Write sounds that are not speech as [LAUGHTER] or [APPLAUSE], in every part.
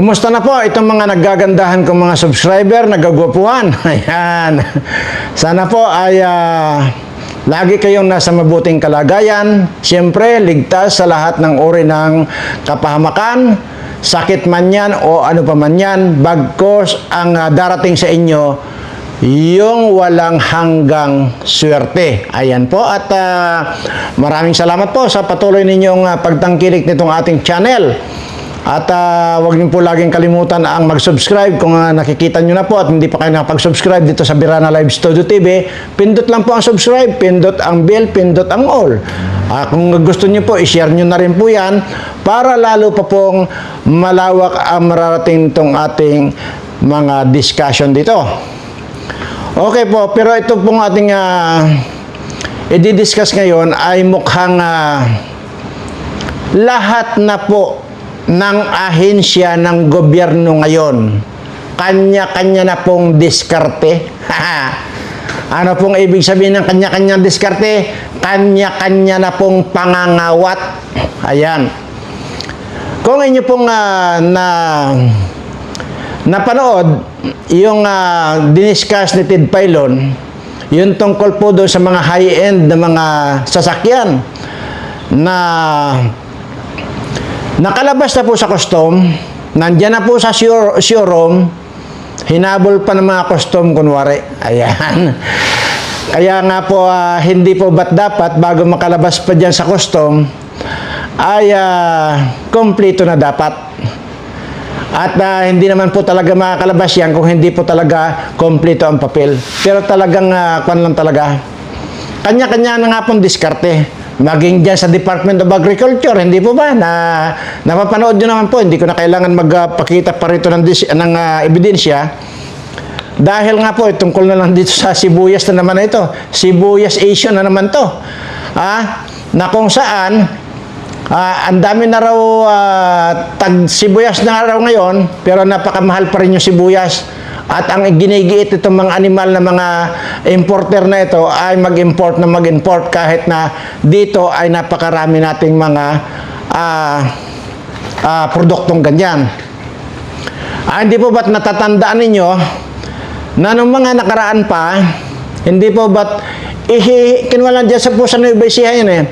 Kumusta na po itong mga naggagandahan kong mga subscriber, nagagwapuhan? [LAUGHS] Ayan. Sana po ay ah, lagi kayong nasa mabuting kalagayan. Siyempre, ligtas sa lahat ng uri ng kapahamakan, sakit man yan o ano pa man yan, bagkos ang ah, darating sa inyo yung walang hanggang swerte. Ayan po at ah, maraming salamat po sa patuloy ninyong ah, pagtangkilik nitong ating channel. At ah, huwag niyo po laging kalimutan ang mag-subscribe kung ah, nakikita niyo na po at hindi pa kayo nakapag-subscribe dito sa Birana Live Studio TV. Pindot lang po ang subscribe, pindot ang bell, pindot ang all. Ah, kung gusto niyo po, i-share niyo na rin po yan para lalo pa pong malawak ang mararating itong ating mga discussion dito. Okay po, pero ito pong ating uh, i-discuss ngayon ay mukhang ah, lahat na po ng ahensya ng gobyerno ngayon, kanya-kanya na pong diskarte. [LAUGHS] ano pong ibig sabihin ng kanya-kanyang diskarte? Kanya-kanya na pong pangangawat. Ayan. Kung inyo pong ah, na napanood yung uh, diniscuss ni Ted Pailon, yung tungkol po doon sa mga high-end na mga sasakyan na nakalabas na po sa custom, nandyan na po sa show- showroom, hinabol pa ng mga custom kunwari. Ayan. Kaya nga po, ah, hindi po ba't dapat bago makalabas pa dyan sa custom, ay ah, kompleto na dapat. At ah, hindi naman po talaga makakalabas yan kung hindi po talaga kompleto ang papel. Pero talagang uh, kwan lang talaga. Kanya-kanya na nga pong diskarte. Maging dyan sa Department of Agriculture, hindi po ba? Na, napapanood nyo naman po, hindi ko na kailangan magpakita pa rito ng, ng ah, ebidensya. Dahil nga po, eh, tungkol na lang dito sa sibuyas na naman na ito. Sibuyas Asian na naman to. Ah, na kung saan, ah, ang dami na raw ah, tag sibuyas na raw ngayon, pero napakamahal pa rin yung sibuyas. At ang ginigiit itong mga animal na mga importer na ito ay mag-import na mag-import kahit na dito ay napakarami nating mga ah, ah, produktong ganyan. Ah, hindi po ba't natatandaan ninyo na nung mga nakaraan pa, hindi po ba't ihi, kinwalan dyan sa pusa ng Ecija yun eh,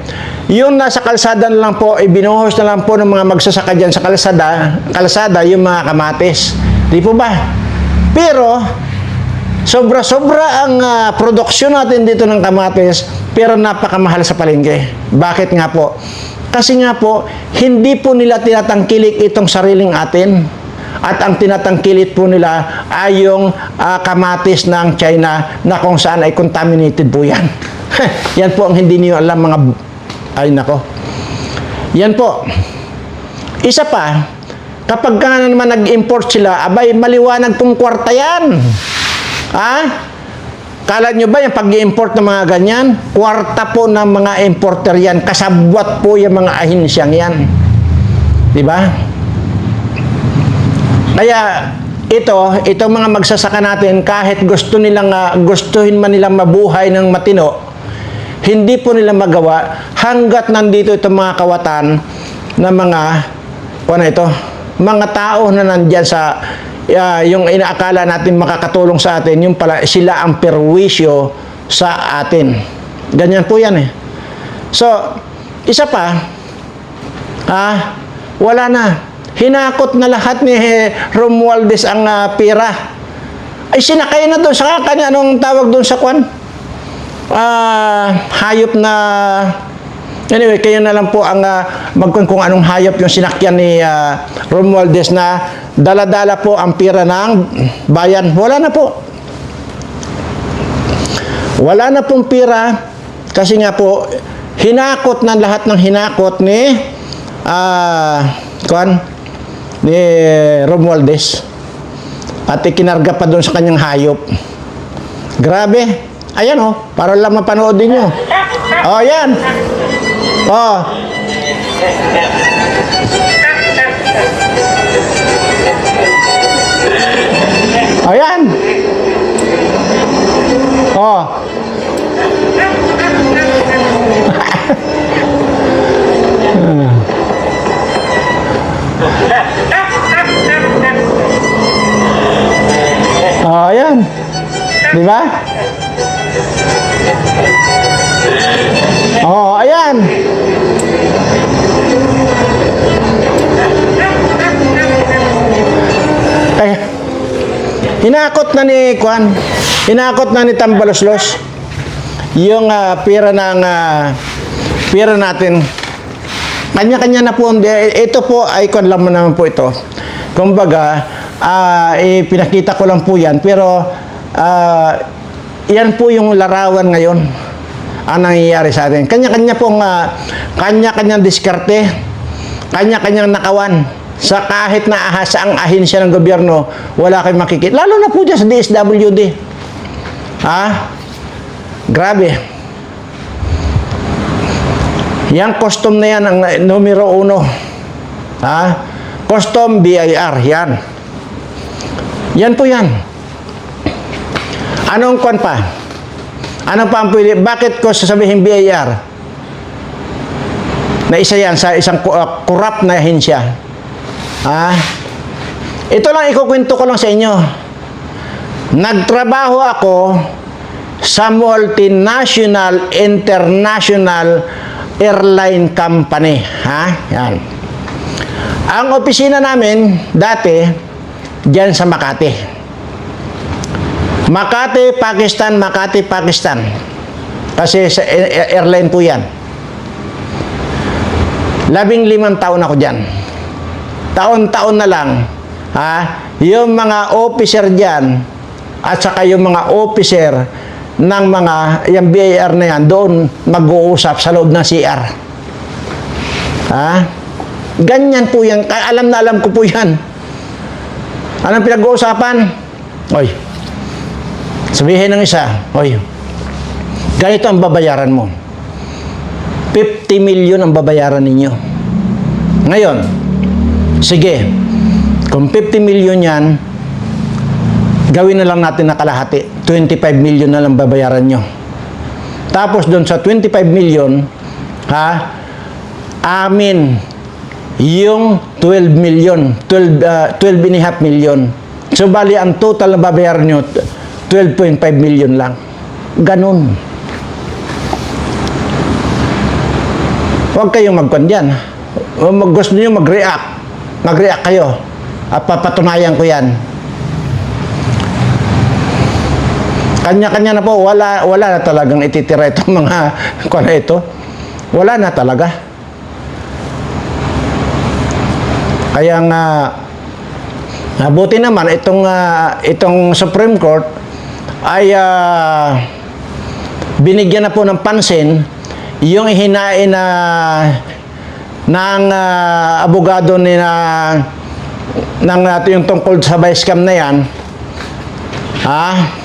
yung nasa kalsada na lang po, ibinuhos na lang po ng mga magsasaka dyan sa kalsada, kalsada yung mga kamatis. Di po ba? Pero, sobra-sobra ang ah, produksyon natin dito ng kamatis, pero napakamahal sa palengke. Bakit nga po? Kasi nga po, hindi po nila tinatangkilik itong sariling atin. At ang tinatangkilit po nila ay yung ah, kamatis ng China na kung saan ay contaminated po yan. [LAUGHS] yan po ang hindi niyo alam mga... Ay nako. Yan po. Isa pa, kapag ka naman nag-import sila, abay, maliwanag pong kwarta yan. Ha? Kala nyo ba yung pag-import ng mga ganyan? Kwarta po ng mga importer yan. Kasabwat po yung mga ahinsyang yan. Di ba? Kaya ito, itong mga magsasaka natin, kahit gusto nilang, ah, gustuhin man nilang mabuhay ng matino, hindi po nila magawa hanggat nandito itong mga kawatan na mga, ano ito, mga tao na nandyan sa, ah, yung inaakala natin makakatulong sa atin, yung pala, sila ang perwisyo sa atin. Ganyan po yan eh. So, isa pa, ah, wala na. Hinakot na lahat ni Romualdez ang ah, pera. Ay sinakay na doon sa kanya anong tawag doon sa kwan? Ah, hayop na Anyway, kayo na lang po ang uh, magkun kung anong hayop yung sinakyan ni ah, Romualdez na dala-dala po ang pera ng bayan. Wala na po. Wala na pong pera kasi nga po hinakot na lahat ng hinakot ni ah kuan ni Romualdez at ikinarga pa doon sa kanyang hayop. Grabe. Ayan oh, para lang mapanood ninyo. Oh, Oh. Ayan. Oh. [LAUGHS] oh, ayan. Di ba? Oh, ayan. Ay, hinakot na ni Kwan. Hinakot na ni Tambaloslos. Yung ah, pera ng ah, pera natin. Kanya-kanya na po. Ito po ay kwan lang mo naman po ito. Kumbaga, ah, eh, pinakita ko lang po yan. Pero, ah, yan po yung larawan ngayon ang nangyayari sa atin. Kanya-kanya pong, ah, kanya-kanyang diskarte, kanya-kanyang nakawan. Sa kahit na ahas ang ahensya ng gobyerno, wala kayong makikita. Lalo na po dyan sa DSWD. Ha? Grabe. Yang custom na yan ang numero uno. Ha? Custom BIR, yan. Yan po yan. Anong kwan pa? Ano pa ang pwede? Bakit ko sasabihin BIR? Na isa yan sa isang uh, corrupt na ahensya. Ha? Ito lang ikukwento ko lang sa inyo. Nagtrabaho ako sa multinational international airline company. Ha? Yan. Ang opisina namin dati diyan sa Makati. Makati, Pakistan, Makati, Pakistan. Kasi sa airline po yan. Labing limang taon ako dyan. Taon-taon na lang, ha, yung mga officer dyan, at saka yung mga officer ng mga, yung BAR na yan, doon mag-uusap sa loob ng CR. Ha? Ganyan po yan. Alam na alam ko po yan. Anong pinag-uusapan? Oy, sabihin ng isa, oy, ganito ang babayaran mo. 50 million ang babayaran ninyo. Ngayon, sige, kung 50 million yan, gawin na lang natin na kalahati. 25 million na lang babayaran nyo. Tapos doon sa 25 million, ha, amin yung 12 million, 12, uh, 12 and a half million. So, bali, ang total na babayaran nyo, 12.5 million lang. Ganun. Huwag kayong magkwan dyan. Mag gusto nyo mag-react. Mag-react kayo. At papatunayan ko yan. Kanya-kanya na po, wala, wala na talagang ititira itong [LAUGHS] mga kwan ito. Wala na talaga. Kaya nga, mabuti naman itong, ah, itong Supreme Court ay ah, binigyan na po ng pansin yung hinain na ng ah, abogado ni na ng natin yung tungkol sa vice cam na yan. Ha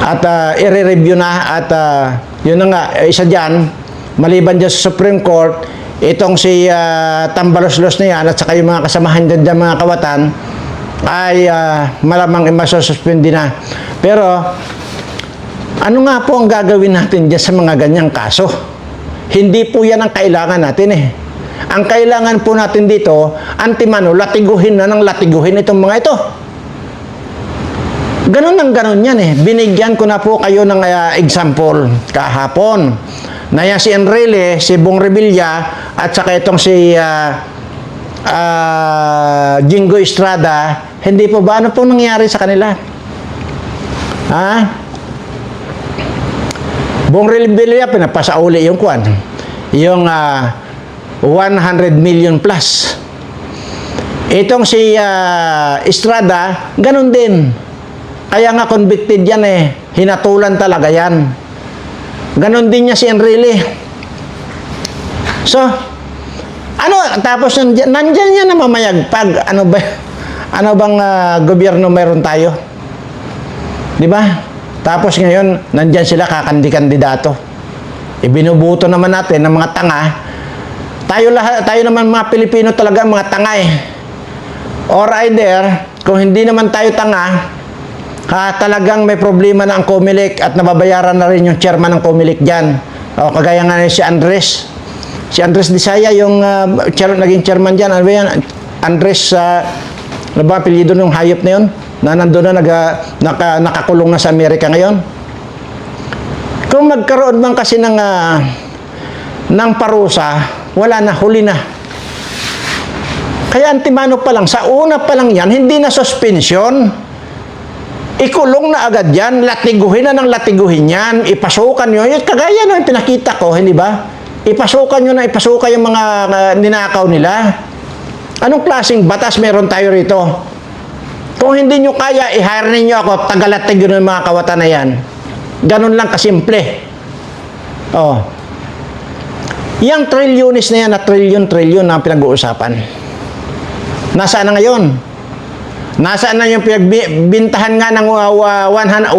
at ah, i-review na at ah, yun na nga isa dyan maliban dyan sa Supreme Court itong si ah, Tambaloslos na yan at saka yung mga kasamahan dyan, dyan mga kawatan ay ah, malamang masususpindi na pero ano nga po ang gagawin natin dyan sa mga ganyang kaso? Hindi po yan ang kailangan natin eh. Ang kailangan po natin dito, antimano, latiguhin na ng latiguhin itong mga ito. Ganun ang ganun yan eh. Binigyan ko na po kayo ng ah, example kahapon. Na yan si Enrile, si Bong Revilla, at saka itong si ah, ah, Jingo Estrada, hindi po ba? Ano po nangyari sa kanila? Ha? Bong Revilla, pinapasauli yung kwan. Yung ah, 100 million plus. Itong si ah, Estrada, ganun din. Kaya nga convicted yan eh. Hinatulan talaga yan. Ganon din niya si Enrile. So, ano, tapos nandyan, nandyan yan na mamayagpag. Ano ba, ano bang ah, gobyerno meron tayo? Di ba? Tapos ngayon, nandyan sila kakandi-kandidato. Ibinubuto naman natin ng mga tanga. Tayo lahat, tayo naman mga Pilipino talaga mga tanga eh. Or either, kung hindi naman tayo tanga, ha, talagang may problema na ang Comelec at nababayaran na rin yung chairman ng Comelec dyan. O, kagaya nga ni si Andres. Si Andres Disaya, yung uh, chair, naging chairman dyan. Ano yan? Andres, uh, ano ba apelyido ng hayop na yun? na nandun na naga, naka, nakakulong na sa Amerika ngayon. Kung magkaroon man kasi ng, ah, ng parusa, wala na, huli na. Kaya antimano pa lang, sa una pa lang yan, hindi na suspension. Ikulong na agad yan, latiguhin na ng latiguhin yan, ipasukan. Yung kagaya no, yung pinakita ko, hindi ba? Ipasukan nyo na, ipasukan yung mga ah, ninakaw nila. Anong klaseng batas meron tayo rito? Kung hindi nyo kaya, i-hire ninyo ako, tagalatig yun ng mga kawatan na yan. Ganun lang kasimple. Oh. Yang trilyonis na yan, na trilyon-trilyon na pinag-uusapan. Nasaan na ngayon? Nasaan na yung pinagbintahan nga ng uh, uh, 100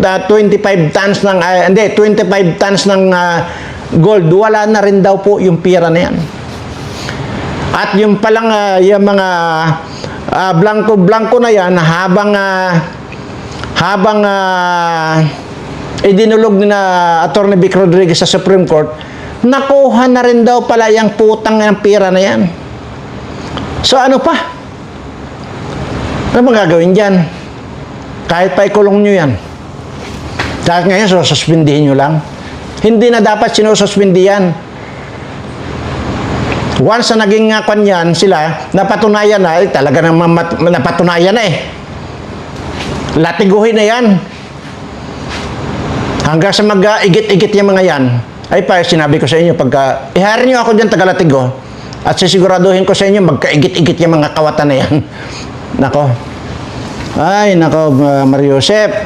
1.25 tons ng, ah, hindi, 25 tons ng ah, gold. Wala na rin daw po yung pira na yan. At yung palang ah, yung mga ah, blanco-blanco na yan habang ah, habang ah, idinulog ni na Atty. Vic Rodriguez sa Supreme Court, nakuha na rin daw pala yung putang ng pira na yan. So ano pa? Ano bang gagawin dyan? Kahit pa ikulong nyo yan. Dahil ngayon, sususpindihin nyo lang. Hindi na dapat sinususpindi yan. Once na naging nga kwan yan, sila, napatunayan na, eh, talaga naman napatunayan na eh. Latiguhin na yan. Hanggang sa mag-igit-igit yung mga yan, ay pa, sinabi ko sa inyo, pagka, ihari nyo ako dyan, tagalatigo, at sisiguraduhin ko sa inyo, magkaigit-igit yung mga kawatan na yan. [LAUGHS] nako. Ay, nako, uh, Mario Josep.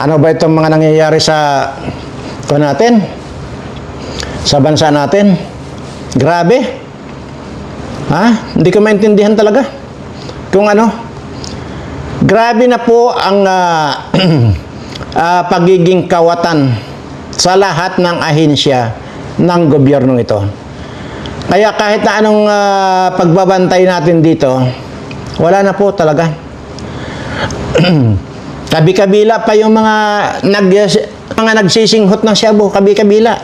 Ano ba itong mga nangyayari sa, ko natin? Sa bansa natin? Grabe. Ha? Hindi ko maintindihan talaga. Kung ano, grabe na po ang ah, [CLEARS THROAT] ah, pagiging kawatan sa lahat ng ahensya ng gobyerno ito. Kaya kahit na anong ah, pagbabantay natin dito, wala na po talaga. [CLEARS THROAT] Kabi-kabila pa yung mga nag mga nagsisinghot ng Shabu, kabi-kabila.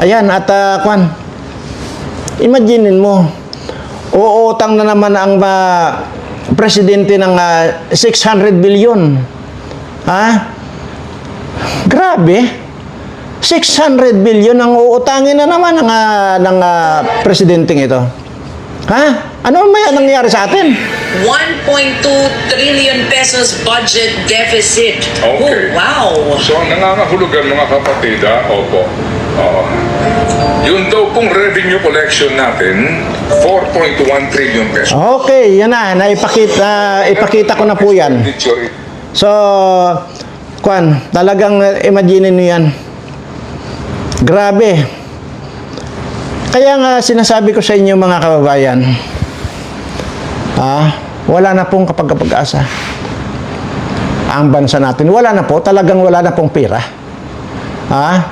Ayan, at uh, kwan, Imaginein mo, uutang na naman ang ah, presidente ng ah, 600 billion. Ha? Grabe. 600 billion ang uutangin na naman ng, ah, ng ah, presidenteng ito. Ha? Ano may nangyayari sa atin? 1.2 trillion pesos budget deficit. Okay. Oh, wow. So, ang nangangahulugan mga kapatid, ah, opo. Oo. yun daw pong revenue collection natin, 4.1 trillion pesos. Okay, yan na. Naipakita, ipakita ko na po yan. So, kwan, talagang uh, imagine nyo yan. Grabe. Kaya nga sinasabi ko sa inyo mga kababayan, ah, wala na pong kapag-asa. Ang bansa natin, wala na po, talagang wala na pong pera. Ah,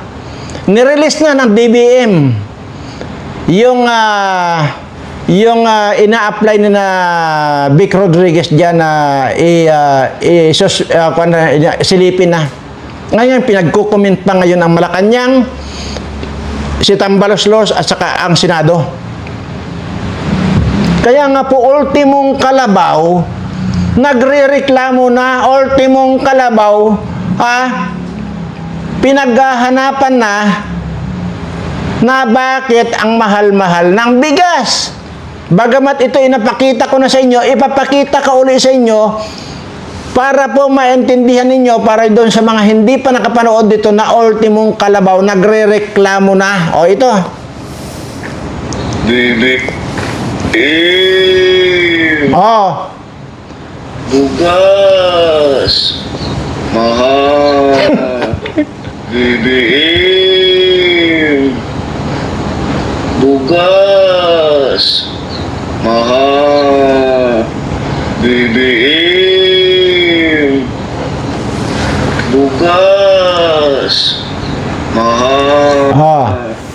nirelease na ng DBM yung ah, yung ah, ina-apply ni na Vic Rodriguez diyan na i, ah, i sus, kwan na, silipin na. Ngayon pinagko-comment pa ngayon ang Malacanang si Tambalos Los at saka ang Senado. Kaya nga po ultimong kalabaw nagrereklamo na ultimong kalabaw ah pinaghahanapan na na bakit ang mahal-mahal ng bigas. Bagamat ito inapakita ko na sa inyo, ipapakita ka uli sa inyo para po maintindihan ninyo para doon sa mga hindi pa nakapanood dito na ultimong kalabaw, nagre-reklamo na. O ito, Bibi. Eh, oh, Bugas. Mahal. [LAUGHS] BBM. Bugas. Mahal. BBM. Bugas.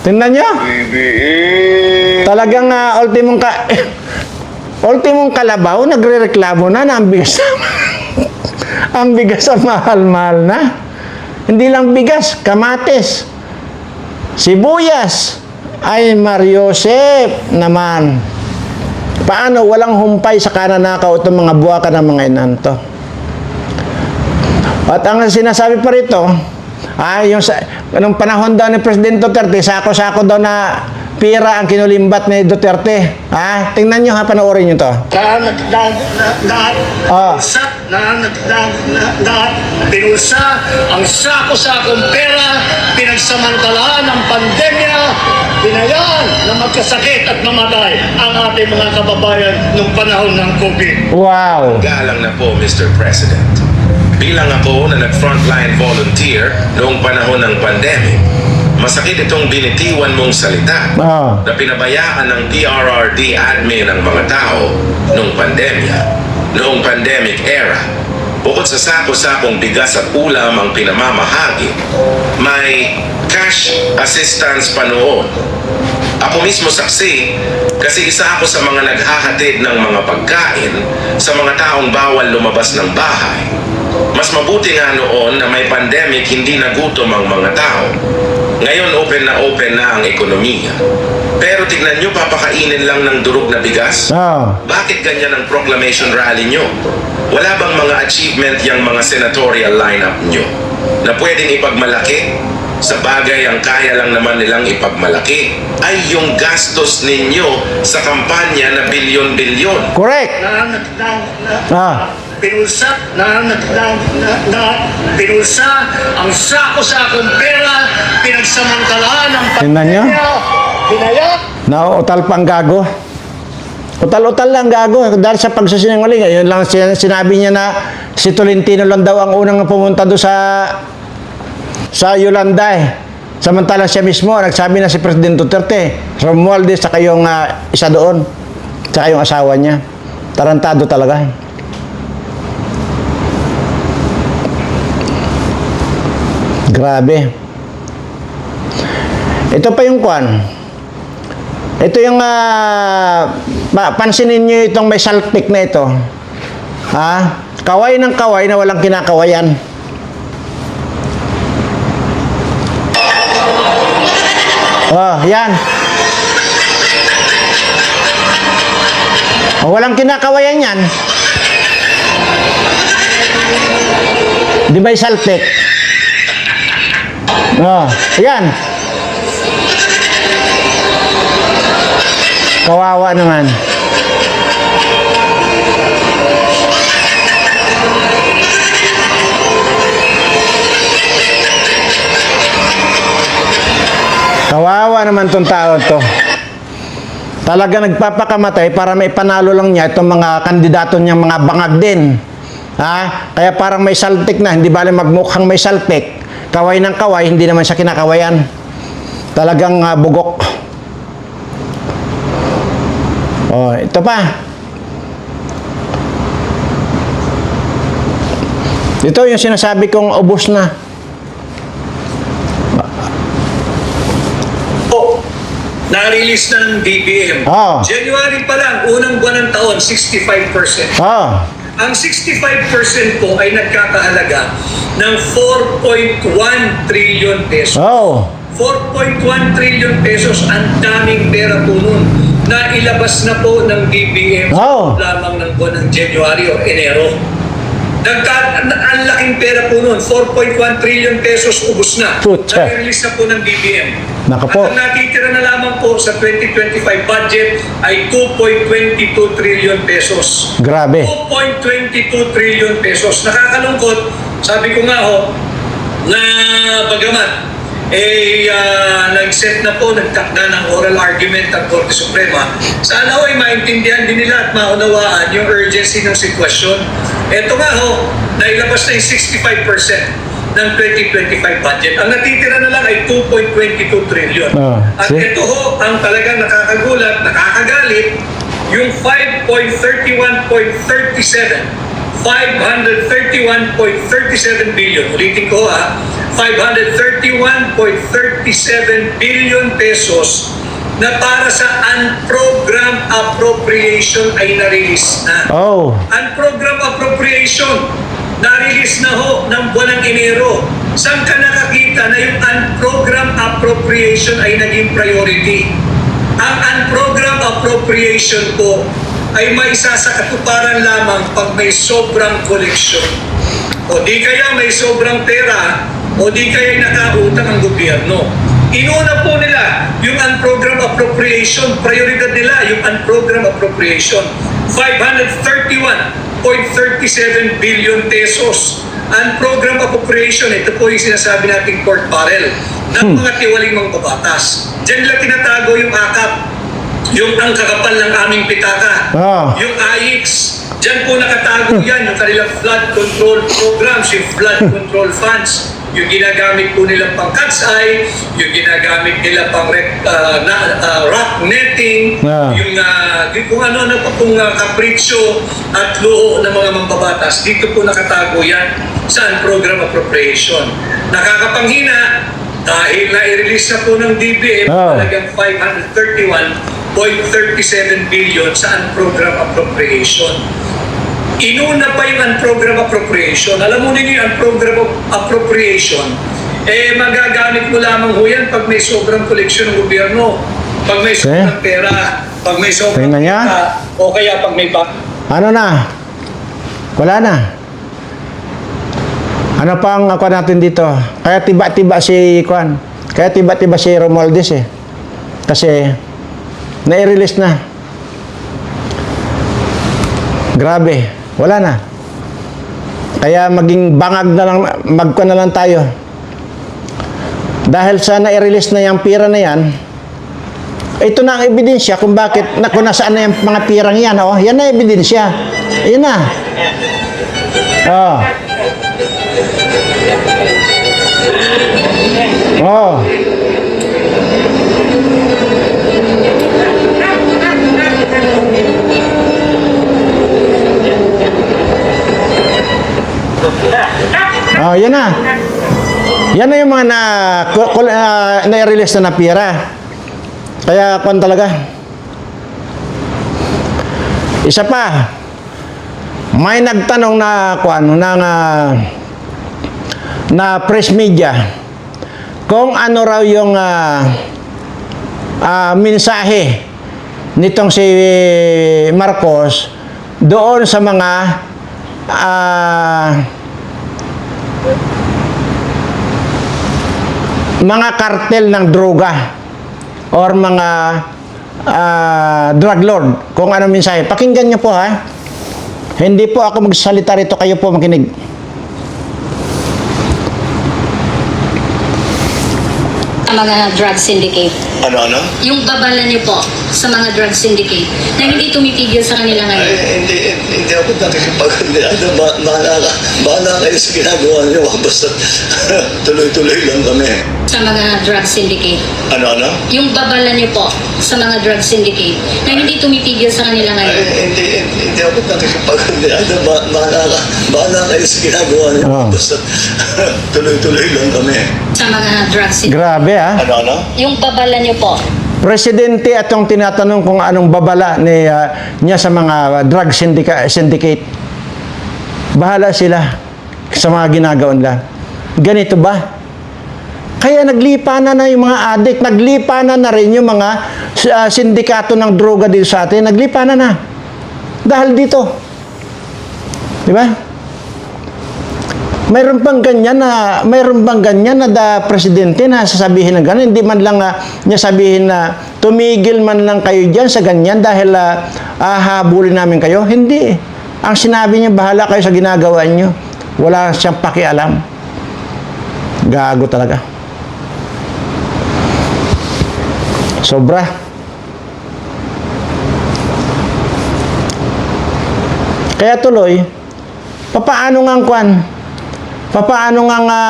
Tingnan nyo. Talagang uh, ultimong ka... [LAUGHS] ultimong kalabaw, nagre-reklamo na na ang bigas [LAUGHS] ang bigas ang mahal-mahal na. Hindi lang bigas, kamates, sibuyas, ay Mariosep naman. Paano walang humpay sa kananakaw itong mga buwaka ng mga inanto? At ang sinasabi pa rito, ah, yung sa, anong panahon daw ni Presidente Duterte, sako-sako daw na pira ang kinulimbat ni Duterte. Ah, tingnan nyo ha, panoorin nyo to. na nag na na Ah. sa na nag na na pinulsa ang sako-sakong pera pinagsamantalahan ng pandemya pinayaan na magkasakit at mamatay ang ating mga kababayan nung panahon ng COVID. Wow! Galang na po, Mr. President. Bilang ako na nag-frontline volunteer noong panahon ng pandemic, masakit itong binitiwan mong salita Ah. na pinabayaan ng PRRD admin ang mga tao noong pandemya, noong pandemic era. Bukod sa sako-sakong bigas at ulam ang pinamamahagi, may cash assistance pa noon. Ako mismo saksi kasi isa ako sa mga naghahatid ng mga pagkain sa mga taong bawal lumabas ng bahay. Mabuti nga noon na may pandemic hindi nagutom ang mga tao. Ngayon open na open na ang ekonomiya. Pero tignan nyo, papakainin lang ng durog na bigas? Ah. Bakit ganyan ang proclamation rally nyo? Wala bang mga achievement yung mga senatorial lineup nyo na pwedeng ipagmalaki? Sa bagay ang kaya lang naman nilang ipagmalaki ay yung gastos ninyo sa kampanya na bilyon-bilyon. Correct! Na nag na na Ah. Pinulsa na nag na na na pinulsa ang sako-sakong pera pinagsamantalahan ng Tingnan nyo. pandemya pinayaan Nauutal pa ang gago. Utal-utal lang gago. Dahil sa pagsasinungaling, yun lang sin- sinabi niya na si Tolentino lang daw ang unang pumunta doon sa sa Yolanda eh. Samantala siya mismo, nagsabi na si Presidente Duterte, Romualdez, sa kayong ah, isa doon, sa kayong asawa niya. Tarantado talaga. Grabe. Ito pa yung kwan. Ito yung pa- pansinin niyo itong may salpik na ito. Ha? Kaway ng kaway na walang kinakawayan. Oh, yan. Oh, walang kinakawayan yan. Di ba yung salpik? Oh, yan. Kawawa naman. Kawawa naman tong tao to. Talaga nagpapakamatay para may panalo lang niya itong mga kandidato niyang mga bangag din. Ha? Kaya parang may saltik na, hindi bali magmukhang may saltik. Kaway ng kaway, hindi naman siya kinakawayan. Talagang ah, bugok. Oh, ito pa. Ito yung sinasabi kong ubos na. po na-release ng DBM. Ah. January pa lang, unang buwan ng taon, 65%. Oh, Ang 65% po ay nagkakahalaga ng 4.1 trillion pesos. oh. 4.1 trillion pesos, ang daming pera po nun na ilabas na po ng DBM Oh. lamang ng buwan ng January o Enero. Nagka, ang laking pera po nun, 4.1 trillion pesos ubos na. Putya. Na-release na po ng DBM. Naka po. At ang natitira na lamang po sa 2025 budget ay 2.22 trillion pesos. Grabe. 2.22 trillion pesos. Nakakalungkot, sabi ko nga ho, na bagamat eh ah, nag-set na po, nagtakda ng oral argument ang Korte Suprema, sana ho ay maintindihan din nila at maunawaan yung urgency ng sitwasyon. Ito nga ho, nailabas na yung 65% ng 2025 budget. Ang natitira na lang ay 2.22 trillion. Ah, At see? ito ho, ang talagang nakakagulat, nakakagalit, yung 5.31.37 531.37 billion. Ulitin ko ha, 531.37 billion pesos na para sa unprogram appropriation ay na-release na. Oh. Unprogram appropriation, na-release na ho ng buwan ng Enero. Saan ka nakakita na yung unprogram appropriation ay naging priority? Ang unprogram appropriation po ay maisa sa katuparan lamang pag may sobrang koleksyon. O di kaya may sobrang pera, o di kaya nakautang ang gobyerno. Inuna po nila yung unprogrammed appropriation, prioridad nila yung unprogrammed appropriation. 531.37 billion pesos. Unprogrammed appropriation, ito po yung sinasabi nating pork barrel ng mga tiwaling mga babatas. Diyan nila tinatago yung akap, yung ang kakapal ng aming pitaka, Ah. yung AIX, Diyan po nakatago yan, yung kanilang flood control programs, yung flood [LAUGHS] control funds, yung ginagamit po nilang pang cat's eye, yung ginagamit nila pang rec- ah, na, ah, rock netting, Ah. yung uh, kung ano-ano pa pong uh, kapritsyo at luho ng mga mambabatas, dito po nakatago yan sa program appropriation. Nakakapanghina dahil na-release na po ng DBM Oh. talagang 531.37 billion sa program appropriation. Inuna pa yung unprogram appropriation. Alam mo ninyo yung unprogram appropriation, eh magagamit mo lamang ho yan pag may sobrang koleksyon ng gobyerno, pag may sobrang pera, pag may sobrang Tingnan niya. kita, o kaya pag may ba- Ano na? Wala na. Ano pang ako natin dito? Kaya tiba-tiba si Kwan. Kaya tiba-tiba si Romualdez eh. Kasi na-release na. Grabe. Wala na. Kaya maging bangag na lang, magkwa na lang tayo. Dahil sa na-release na yung pira na yan, ito na ang ebidensya kung bakit na kung nasaan na yung mga pirang yan oh yan na ebidensya yan na oh oh Oh, yan na. Yan na yung mga na, ah, na-release na na pira. Kaya kung talaga. Isa pa. May nagtanong na kuan na nga na press media kung ano raw yung ah, ah, mensahe nitong si Marcos doon sa mga ah, mga kartel ng droga or mga ah, drug lord kung ano mensahe. Pakinggan niyo po ha. Hindi po ako magsalita rito, kayo po makinig. Mga drug syndicate. [LAUGHS] Ano, [LAUGHS] ano? Yung babala niyo po sa mga drug syndicate na hindi tumitigil sa kanila Ay, ngayon. hindi, hindi ako nakikipag... [LAUGHS] Ano, ba, bahala, bahala kayo sa ginagawa niyo. Basta tuloy-tuloy lang kami. Sa mga drug syndicate. Ano, ano? Yung babala niyo po sa mga drug syndicate na hindi tumitigil sa kanila Ay, ngayon. hindi, hindi ako nakikipag... Ano, ba, bahala, bahala kayo sa ginagawa niyo. Basta tuloy-tuloy lang kami. Sa mga drug syndicate. Grabe ha. Ano, ano? Yung babala niyo po Presidente at yung tinatanong kung anong babala ni, ah, niya sa mga drug syndica- syndicate. Bahala sila sa mga ginagawa nila. Ganito ba? Kaya naglipanan na yung mga adik, naglipanan na rin yung mga ah, sindikato ng droga dito sa atin, naglipanan na. Dahil dito. Di ba? Mayroon bang ganyan na mayroon bang ganyan na da presidente na sasabihin ng ganyan hindi man lang ah, niya sabihin na tumigil man lang kayo diyan sa ganyan dahil uh, ahabulin namin kayo. Hindi. Ang sinabi niya bahala kayo sa ginagawa niyo. Wala siyang pakialam. Gago talaga. Sobra. Kaya tuloy papaano nga ang kwan Papaano nga nga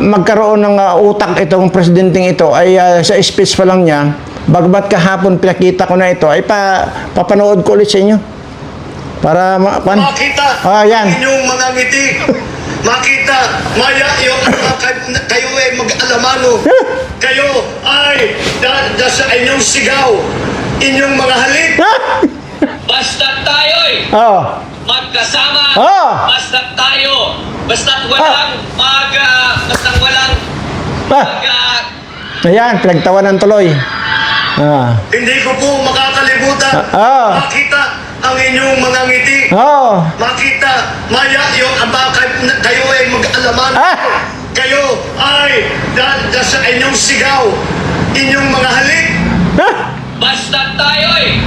magkaroon ng ah, utak itong presidenteng ito ay ah, sa speech pa lang niya, bagbat kahapon pinakita ko na ito, ay pa, papanood ko ulit sa inyo. Para ma- kwan? Makita Ah, yan. inyong mga ngiti. [LAUGHS] Makita, maya yung mga kayo ay mag-alamano. kayo ay da, da sa inyong sigaw, inyong mga halik. Basta tayo'y oh. Magkasama. Ah! Basta tayo. Basta't walang mag... ah, basta't walang Ah. mag... ah, Ayan, pinagtawanan tuloy. Ah. Hindi ko po makakalimutan. Ah, ah. Makita, ang inyong mga ngiti. Oh. Makita, maya yung na kayo ay mag-alaman. Ah! Kayo ay dahil sa inyong sigaw, inyong mga halik, Ah! Basta tayo'y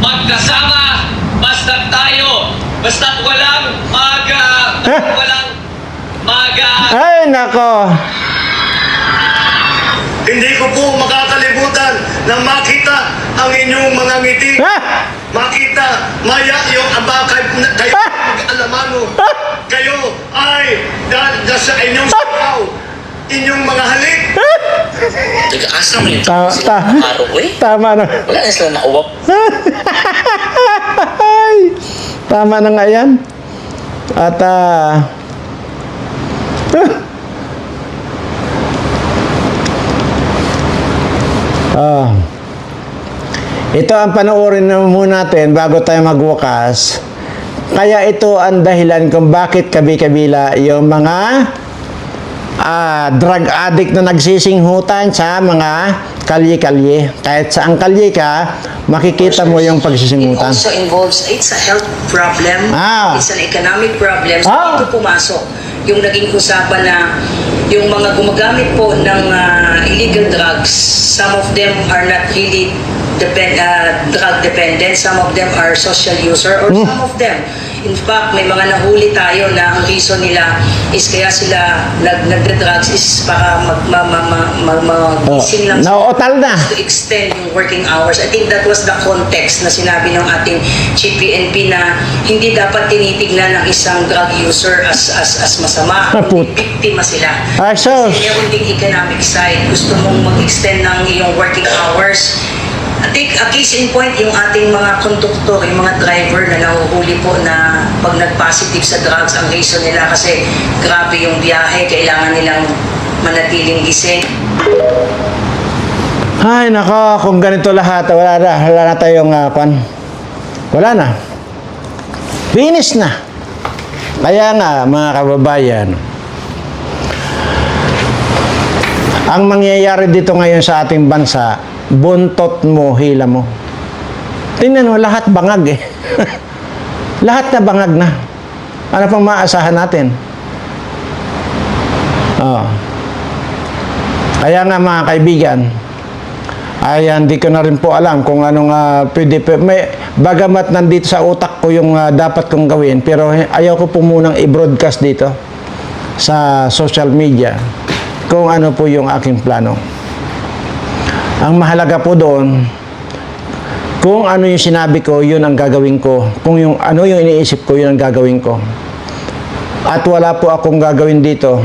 magkasama, basta tayo, basta walang mag, ah, basta walang mag, ah, Ay, nako. hindi ko po makakalimutan na makita ang inyong mga ngiti. Ah! Makita, maya yung abakay na kayo Ah! mag-alamano. Ah! Kayo ay dahil sa inyong sigaw, inyong mga halik, Nag-asa mo yung Ta ta araw eh. tama na. Wala na sila nauwap. Ay, tama na nga yan. At ah, [LAUGHS] ah, ito ang panoorin na muna natin bago tayo magwakas. Kaya ito ang dahilan kung bakit kabi-kabila yung mga ah, drug addict na nagsisinghutan sa mga kalye-kalye. Kahit saan kalye ka, makikita mo yung It pagsisinghutan. also involves, it's a health problem, Ah. it's an economic problem. So Ah. dito pumasok yung naging usapan na yung mga gumagamit po ng ah, illegal drugs, some of them are not really depend, ah, drug dependent, some of them are social user, or Hmm. some of them In fact, may mga nahuli tayo na ang reason nila is kaya sila nag nagda-drugs is para mag ma, ma, ma, ma, ma- Oh, lang nauutal na. to extend yung working hours. I think that was the context na sinabi ng ating Chief PNP na hindi dapat tinitignan ng isang drug user as as as masama. [LAUGHS] Ah, put- Kundi biktima sila. Ay, sus. Kasi meron ding economic side. Gusto mong mag-extend ng iyong working hours. Think a case in point yung ating mga konduktor, yung mga driver na nahuhuli po na pag nag-positive sa drugs, ang reason nila kasi grabe yung biyahe, kailangan nilang manatiling gising. Ay, nako, kung ganito lahat, wala na, wala na tayong uh, kwan. Wala na. Finish na. Kaya nga, mga kababayan, ang mangyayari dito ngayon sa ating bansa, buntot mo, hila mo. Tingnan mo, lahat bangag eh. [LAUGHS] lahat na bangag na. Ano pang maasahan natin? Oh. Kaya nga mga kaibigan, ay hindi ko na rin po alam kung anong uh, pwede pe- may bagamat nandito sa utak ko yung ah, dapat kong gawin pero ayaw ko po munang i-broadcast dito sa social media kung ano po yung aking plano. Ang mahalaga po doon kung ano yung sinabi ko, yun ang gagawin ko. Kung yung ano yung iniisip ko, yun ang gagawin ko. At wala po akong gagawin dito,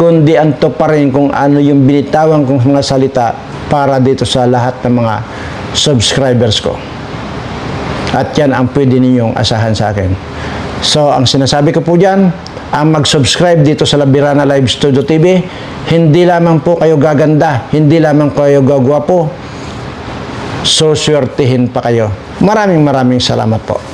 kundi anto pa rin kung ano yung binitawan kong mga salita para dito sa lahat ng mga subscribers ko. At yan ang pwede ninyong asahan sa akin. So, ang sinasabi ko po dyan, ang mag-subscribe dito sa Labirana Live Studio TV, hindi lamang po kayo gaganda, hindi lamang kayo gagwapo, suswertihin pa kayo. Maraming maraming salamat po.